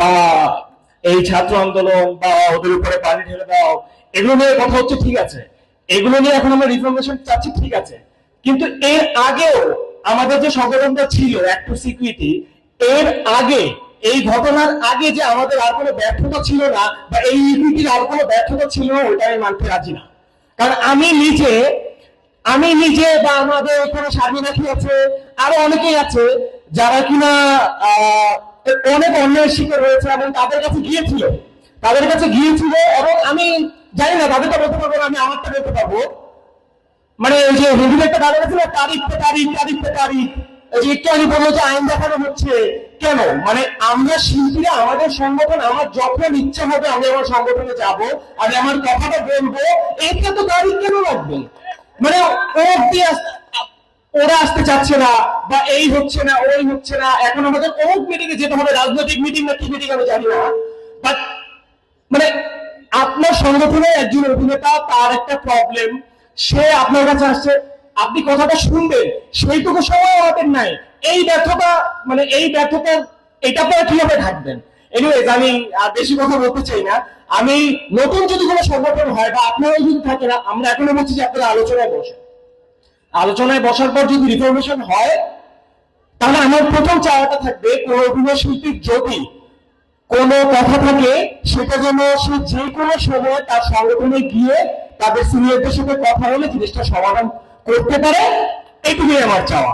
বা এই ছাত্র আন্দোলন বা ওদের উপরে পানি ঢেলে দাও এগুলো নিয়ে কথা হচ্ছে ঠিক আছে। এগুলো নিয়ে এখন আমরা রিফরমেশন চাচ্ছি ঠিক আছে। কিন্তু এর আগেও আমাদের যে সংগঠনটা ছিল একটু সিকিউরিটি এর আগে এই ঘটনার আগে যে আমাদের আর কোনো ব্যর্থতা ছিল না বা এই ইকুইটির আর কোনো ব্যর্থতা ছিল না ওইটা আমি মানতে রাজি না। কারণ আমি নিজে আমি নিজে বা আমাদের এখানে স্বাধীনাথী আছে আরও অনেকেই আছে যারা কিনা আহ, অনেক অন্যায়ের শিকার হয়েছে এবং তাদের কাছে গিয়েছিল। তাদের কাছে গিয়েছিল এবং আমি জানি না তাদেরটা বলতে পারব আমি আমারটা বলতে পারব। মানে ওই যে রেডিও একটা গান আছে না তারিখ পে তারিখ তারিখ পে তারিখ। ওই যে একটু আগে বলল যে আইন দেখানো হচ্ছে। কেন? মানে আমরা শিল্পীরা, আমাদের সংগঠন, আমার যখন ইচ্ছা হবে আমি আমার সংগঠনে যাব, আমি আমার কথাটা বলব। এটা তো তারিখ কেন লাগবে? মানে ও অব্দি আস- ওরা আসতে চাচ্ছে না, বা এই হচ্ছে না, ওই হচ্ছে না। এখন আমাদের অমুক মিটিং এ যেতে হবে? রাজনৈতিক মিটিং না কি মিটিং আমি জানি না। বাট মানে আপনার সংগঠনের একজন অভিনেতা, তার একটা প্রবলেম সে আপনার কাছে আসছে, আপনি কথাটা শুনবেন, সেইটুকু সময় আমাদের নাই। এই ব্যর্থতা মানে এই ব্যর্থতা এটা আপনারা কীভাবে থাকবেন এনিওয়েজ আমি আর বেশি কথা বলতে চাই না। আমি নতুন যদি কোনো সংগঠন হয়, বা আপনারাও যদি থাকেন, আমরা এখনও বলছি যে আপনারা আলোচনায় বসেন। আলোচনায় বসার পর যদি রিফরমেশন হয়, তাহলে আমার প্রথম চাওয়াটা থাকবে কোন অভিনয় শিল্পীর যদি কোনো কথা থাকে, সেটা যেন সে যে কোনো সময় তার সংগঠনে গিয়ে তাদের সিনিয়রদের সাথে কথা বলে জিনিসটা সমাধান করতে পারে। এটুকুই আমার চাওয়া।